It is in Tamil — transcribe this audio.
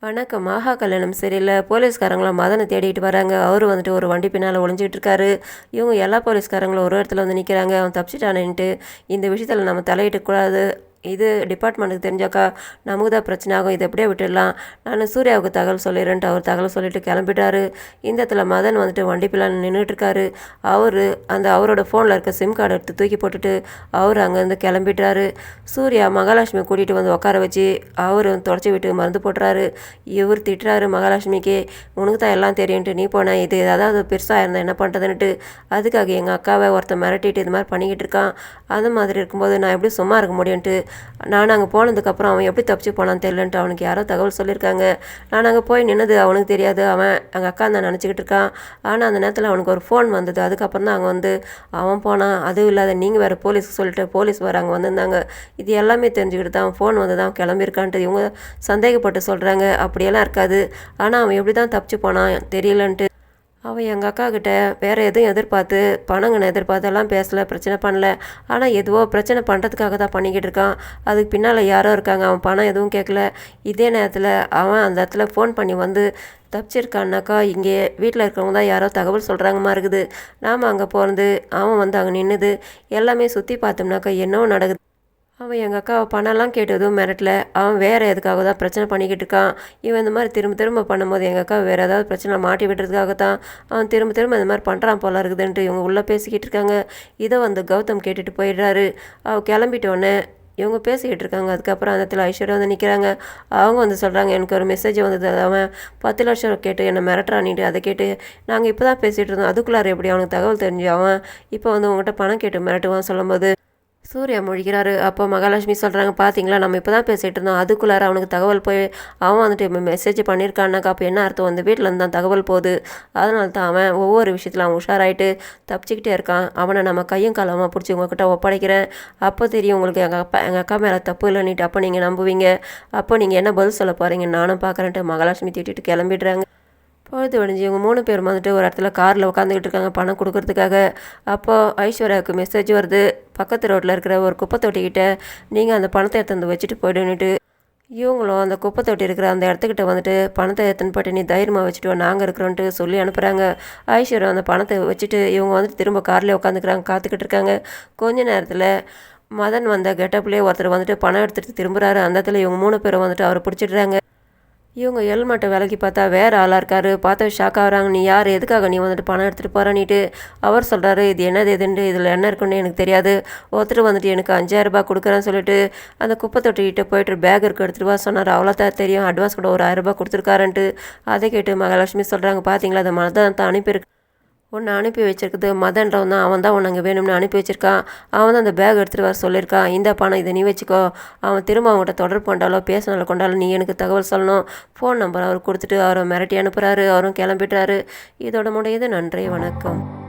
வணக்கம். மாகா கல்யாணம் சரியில்லை. போலீஸ்காரங்களாம் மதனை தேடிட்டு வராங்க. அவர் வந்துட்டு ஒரு வண்டி பின்னால் ஒளிஞ்சிட்டு இருக்காரு. இவங்க எல்லா போலீஸ்காரங்களும் ஒரு இடத்துல வந்து நிற்கிறாங்க அவன் தப்பிச்சிட்டானேன்ட்டு. இந்த விஷயத்தில் நம்ம தலையிடக்கூடாது. இது டிபார்ட்மெண்ட்டுக்கு தெரிஞ்சாக்கா நமக்கு தான் பிரச்சனை ஆகும் இதை எப்படியே விட்டுடலாம். நான் சூர்யாவுக்கு தகவல் சொல்லிடுறேன்ட்டு அவர் தகவல் சொல்லிவிட்டு கிளம்பிட்டாரு. இந்த இடத்துல மதன் வந்துட்டு வண்டி பிள்ளை நின்றுட்டுருக்காரு அவர் அந்த அவரோட ஃபோனில் இருக்க சிம் கார்டு எடுத்து தூக்கி போட்டுட்டு அவர் அங்கேருந்து கிளம்பிட்டாரு. சூர்யா மகாலட்சுமி கூட்டிகிட்டு வந்து உட்கார வச்சு அவர் தொடச்சி விட்டு மருந்து போட்டுறாரு. இவர் திட்டுறாரு மகாலட்சுமிக்கு உனக்கு தான் எல்லாம் தெரியும்ட்டு நீ போன இது அதாவது பெருசாக இருந்தால் என்ன பண்ணுறதுன்ட்டு அதுக்காக எங்கள் அக்காவை ஒருத்தன் மிரட்டிட்டு இது மாதிரி பண்ணிக்கிட்டு இருக்கான். அந்த மாதிரி இருக்கும்போது நான் எப்படி சும்மா இருக்க முடியும்ட்டு நான் அங்கே போனதுக்கப்புறம் அவன் எப்படி தப்பிச்சு போனான்னு தெரிலன்ட்டு அவனுக்கு யாரோ தகவல் சொல்லியிருக்காங்க. நான் அங்கே போய் நின்னது அவனுக்கு தெரியாது. அவன் எங்கள் அக்கா தான் நினச்சிக்கிட்டு இருக்கான். ஆனால் அந்த நேரத்தில் அவனுக்கு ஒரு ஃபோன் வந்தது. அதுக்கப்புறம் தான் அங்கே வந்து அவன் போனான். அதுவும் இல்லாத நீங்கள் வேறு போலீஸ்க்கு சொல்லிட்டு போலீஸ் வேறு அங்கே வந்திருந்தாங்க. இது எல்லாமே தெரிஞ்சுக்கிட்டு தான் ஃபோன் வந்து தான் கிளம்பியிருக்கான்ட்டு இவங்க சந்தேகப்பட்டு சொல்கிறாங்க அப்படியெல்லாம் இருக்காது. ஆனால் அவன் எப்படி தான் தப்பிச்சு போனான் தெரியலன்ட்டு அவன் எங்கள் அக்கா கிட்ட வேறு எதுவும் எதிர்பார்த்து பணங்கன்னு எதிர்பார்த்தெல்லாம் பேசலை பிரச்சனை பண்ணல. ஆனால் எதுவோ பிரச்சனை பண்ணுறதுக்காக தான் பண்ணிக்கிட்டு இருக்கான். அதுக்கு பின்னால் யாரோ இருக்காங்க. அவன் பணம் எதுவும் கேட்கல இதே நேரத்தில் அவன் அந்த இடத்துல ஃபோன் பண்ணி வந்து தப்பிச்சிருக்கான்னாக்கா இங்கே வீட்டில் இருக்கிறவங்க தான் யாரோ தகவல் சொல்கிறாங்கம்மா இருக்குது. நாம் அங்கே போகிறது அவன் வந்து அங்கே நின்றுது எல்லாமே சுற்றி பார்த்தோம்னாக்கா என்னவோ நடக்குது. அவன் எங்கள் அக்காவை பணம்லாம் கேட்டதும் மிரட்டல. அவன் வேறு எதுக்காக தான் பிரச்சனை பண்ணிக்கிட்டு இருக்கான்? இவன் இந்த மாதிரி திரும்ப திரும்ப பண்ணும்போது எங்கள் அக்கா வேறு ஏதாவது பிரச்சனை மாட்டி விடுறதுக்காக தான் அவன் திரும்ப திரும்ப இந்த மாதிரி பண்ணுறான் போல இருக்குதுன்ட்டு இவங்க உள்ளே பேசிக்கிட்டு இருக்காங்க. இதை வந்து கௌதம் கேட்டுட்டு போயிடுறாரு. அவ கிளம்பிட்டோன்னே இவங்க பேசிக்கிட்டு இருக்காங்க. அதுக்கப்புறம் அந்த இடத்துல ஐஸ்வர்யா வந்து நிற்கிறாங்க அவங்க வந்து சொல்கிறாங்க எனக்கு ஒரு மெசேஜ் வந்தது. அவன் பத்து லட்சம் கேட்டு என்னை மிரட்டுறானிட்டு அதை கேட்டு நாங்கள் இப்போ தான் பேசிகிட்டு இருந்தோம். அதுக்குள்ளார எப்படி அவனுக்கு தகவல் தெரிஞ்சு அவன் இப்போ வந்து உங்கள்கிட்ட பணம் கேட்டு மிரட்டுவான் சொல்லும்போது சூர்யா முழிக்கிறாரு அப்போ மகாலட்சுமி சொல்கிறாங்க பார்த்தீங்களா நம்ம இப்போ தான் பேசிகிட்டு இருந்தோம். அதுக்குள்ளார அவனுக்கு தகவல் போய் அவன் வந்துட்டு மெசேஜ் பண்ணியிருக்கானாக்கா அப்போ என்ன அர்த்தம்? வந்து வீட்டிலிருந்து தான் தகவல் போகுது. அதனால தான் அவன் ஒவ்வொரு விஷயத்தில் அவன் உஷாராயிட்டு தப்பிச்சுக்கிட்டே இருக்கான். அவனை நம்ம கையும் காலமாக பிடிச்சி உங்ககிட்ட ஒப்படைக்கிறேன். அப்போ தெரியும் உங்களுக்கு எங்கள் அப்பா எங்கள் அக்கா மேலே தப்பு இல்லைன்னுட்டு அப்போ நீங்கள் நம்புவீங்க. அப்போ நீங்கள் என்ன பதில் சொல்ல போகிறீங்க நானும் பார்க்குறேன்ட்டு மகாலட்சுமி திட்டிட்டு கிளம்பிடுறாங்க. பொழுது விடிஞ்சு இவங்க மூணு பேர் வந்துட்டு ஒரு இடத்துல காரில் உட்காந்துக்கிட்டு இருக்காங்க. பணம் கொடுக்கறதுக்காக. அப்போது ஐஸ்வர்யாவுக்கு மெசேஜ் வருது. பக்கத்து ரோட்டில் இருக்கிற ஒரு குப்பை தொட்டிக்கிட்ட நீங்கள் அந்த பணத்தை எடுத்து வந்து வச்சுட்டு போயிடுன்னுட்டு இவங்களும் அந்த குப்பை தொட்டி இருக்கிற அந்த இடத்துக்கிட்ட வந்துட்டு பணத்தை எடுத்துன்னு போட்டு நீ தைரியமாக வச்சுட்டு நாங்கள் இருக்கிறோன்ட்டு சொல்லி அனுப்புகிறாங்க ஐஸ்வர்யா அந்த பணத்தை வச்சுட்டு இவங்க வந்துட்டு திரும்ப கார்லேயே உட்காந்துக்கிறாங்க காத்துக்கிட்டு இருக்காங்க. கொஞ்ச நேரத்தில் மதன் வந்த கெட்டப்லேயே ஒருத்தர் வந்துட்டு பணம் எடுத்துகிட்டு திரும்புகிறாரு அந்த இடத்துல இவங்க மூணு பேரும் வந்துட்டு அவரை பிடிச்சிடுறாங்க. இவங்க ஹெல்மெட்டை விலக்கி பார்த்தா வேறு ஆளாக இருக்காரு. பார்த்தா ஷாக் ஆகுறாங்க. நீ யார்? எதுக்காக நீ வந்துட்டு பணம் எடுத்துகிட்டு போகிறானிட்டு அவர் சொல்கிறாரு இது என்னது எதுன்ட்டு இதில் என்ன இருக்குன்னு எனக்கு தெரியாது. ஒருத்தர் வந்துட்டு எனக்கு அஞ்சாயிரரூபா கொடுக்குறேன்னு சொல்லிட்டு அந்த குப்பை தொட்டிக்கிட்ட போயிட்டு பேக் இருக்கு எடுத்துகிட்டு வா சொன்னார். அவ்வளோதான் தெரியும். அட்வான்ஸ் கூட ஒரு ஆயிரரூபா கொடுத்துருக்காருன்ட்டு. அதை கேட்டு மகாலட்சுமி சொல்கிறாங்க பார்த்தீங்களா அதை மனதான் தான் அனுப்பியிருக்கு. உன்னை அனுப்பி வச்சிருக்குது. மதன்றவன் தான். அவன் தான் உன்னை அங்கே வேணும்னு அனுப்பி வச்சிருக்கான் அவன் தான் அந்த பேக் எடுத்துகிட்டு வர சொல்லியிருக்கான் இந்த பணம் இதை நீ வச்சுக்கோ. அவன் திரும்ப அவங்ககிட்ட தொடர்பு கொண்டாலோ பேசினாலும் கொண்டாலோ நீ எனக்கு தகவல் சொல்லணும். ஃபோன் நம்பர் அவர் கொடுத்துட்டு அவரை மிரட்டி அனுப்புகிறாரு அவரும் கிளம்பிட்டாரு இதோட முடியுது. நன்றி. வணக்கம்.